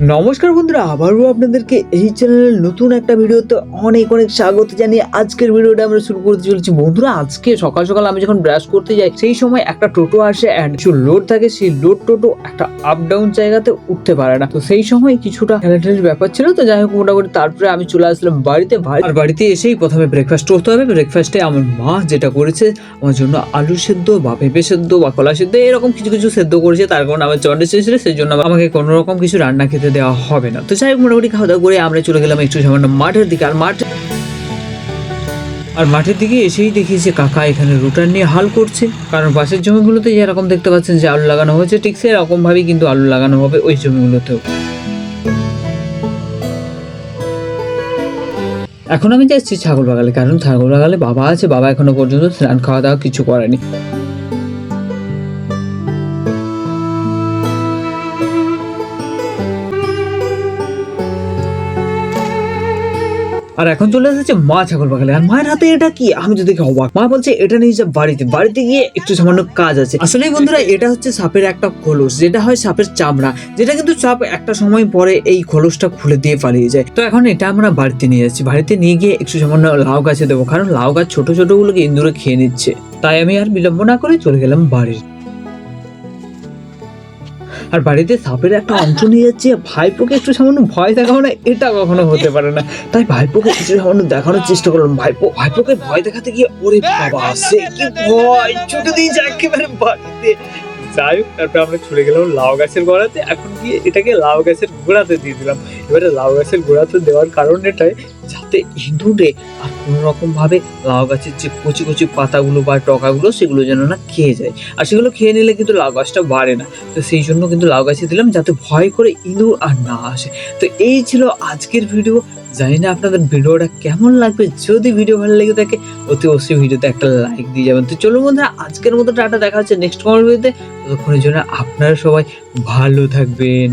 নমস্কার বন্ধুরা, আবারও আপনাদেরকে এই চ্যানেলের নতুন একটা ভিডিওতে অনেক অনেক স্বাগত জানিয়ে আজকের ভিডিওটা আমরা শুরু করতে চলেছি। বন্ধুরা, আজকে সকাল সকাল আমি যখন ব্রাশ করতে যাই, সেই সময় একটা টোটো আসে অ্যান্ড কিছু লোড থাকে, সেই লোড টোটো একটা আপ ডাউন জায়গাতে উঠতে পারে না। তো সেই সময় কিছুটা ঠেলাঠেলির ব্যাপার ছিল, তো যাই হোক মোটামুটি তারপরে আমি চলে আসলাম বাড়িতে। আর বাড়িতে এসেই প্রথমে ব্রেকফাস্ট করতে হবে। ব্রেকফাস্টে আমার মা যেটা করেছে, আমার জন্য আলু সেদ্ধ বা পেঁপে সেদ্ধ বা কলা সেদ্ধ, এরকম কিছু কিছু সেদ্ধ করেছে। তার কারণে আমার জন্ডিস এসেছিল, সেই জন্য আমাকে কোনো রকম কিছু রান্না খেতে দেওয়া হবে না। তো যাই হোক, মোটামুটি খাওয়া দাওয়া করে আমরা চলে গেলাম একটু সামান্য মাঠের দিকে। আর মাঠ আর মাঠের দিকে এসেই দেখি যে কাকা এখানে রুটার নিয়ে হাল করছে। কারণ পাশের জমিগুলোতে যেরকম দেখতে পাচ্ছেন যে আলু লাগানো হয়েছে, ঠিক সেরকম ভাবেই কিন্তু আলু লাগানো হবে ওই জমিগুলোতেও। এখন আমি যাচ্ছি ছাগল বাগালে কারণ ছাগল বাগালে বাবা আছে, বাবা এখনও পর্যন্ত স্নান খাওয়া দাওয়া কিছু করেনি। আর এখন চলে এসেছে মা ছাগল বাগালে আর মায়ের হাতে এটা কি? আমি দেখে অবাক। মা বলছে, এটা নিয়ে যা বাড়িতে বাড়িতে গিয়ে একটু সামান্য কাজ আছে। আসলে বন্ধুরা, এটা হচ্ছে সাপের একটা খোলস, যেটা হয় সাপের চামড়া, যেটা কিন্তু সাপ একটা সময় পরে এই খোলসটা খুলে দিয়ে পালিয়ে যায়। তো এখন এটা আমরা বাড়িতে নিয়ে যাচ্ছি। বাড়িতে নিয়ে গিয়ে একটু সামান্য লাউ গাছে দেবো, কারণ লাউ গাছ ছোট ছোট গুলোকে ইন্দুরে খেয়ে নিচ্ছে। তাই আমি আর বিলম্ব না করে চলে গেলাম বাড়ি আর বাড়িতে সাপের একটা অংশ নিয়ে যাচ্ছে, ভাইপোকে একটু সামান্য ভয় দেখাবো না, এটা কখনো হতে পারে না। তাই ভাইপোকে একটু সামান্য দেখানোর চেষ্টা করলাম। ভাইপো, ভাইপোকে ভয় দেখাতে গিয়ে, ওরে বাবা, সে কি ভয়, ছুটে দিয়েছে একেবারে বাড়িতে। যাই হোক, তারপরে আমরা চলে গেলাম লাউ গাছের গোড়াতে। এখন গিয়ে এটাকে লাউ গাছের গোড়াতে দিয়ে দিলাম। এবারে লাউ গাছের গোড়াতে দেওয়ার কারণ এটাই যাতে ইঁদুরে আর কোনো রকম ভাবে লাউ গাছের যে কচি কচি পাতাগুলো বা টকাগুলো, সেগুলো যেন না খেয়ে যায়। আর সেগুলো খেয়ে নিলে কিন্তু লাউ গাছটা বাড়ে না। তো সেই জন্য কিন্তু লাউ গাছে দিলাম যাতে ভয় করে ইঁদুর আর না আসে। তো এই ছিল আজকের ভিডিও। জানি না আপনাদের ভিডিওটা কেমন লাগবে। যদি ভিডিও ভালো লেগে থাকে, অতি অবশ্যই ভিডিওতে একটা লাইক দিয়ে যাবেন। তো চলুন বন্ধুরা, আজকের মতো টাটা। দেখা হচ্ছে নেক্সট কমেন্ট ভিডিওতে। ততক্ষণের জন্য আপনারা সবাই ভালো থাকবেন।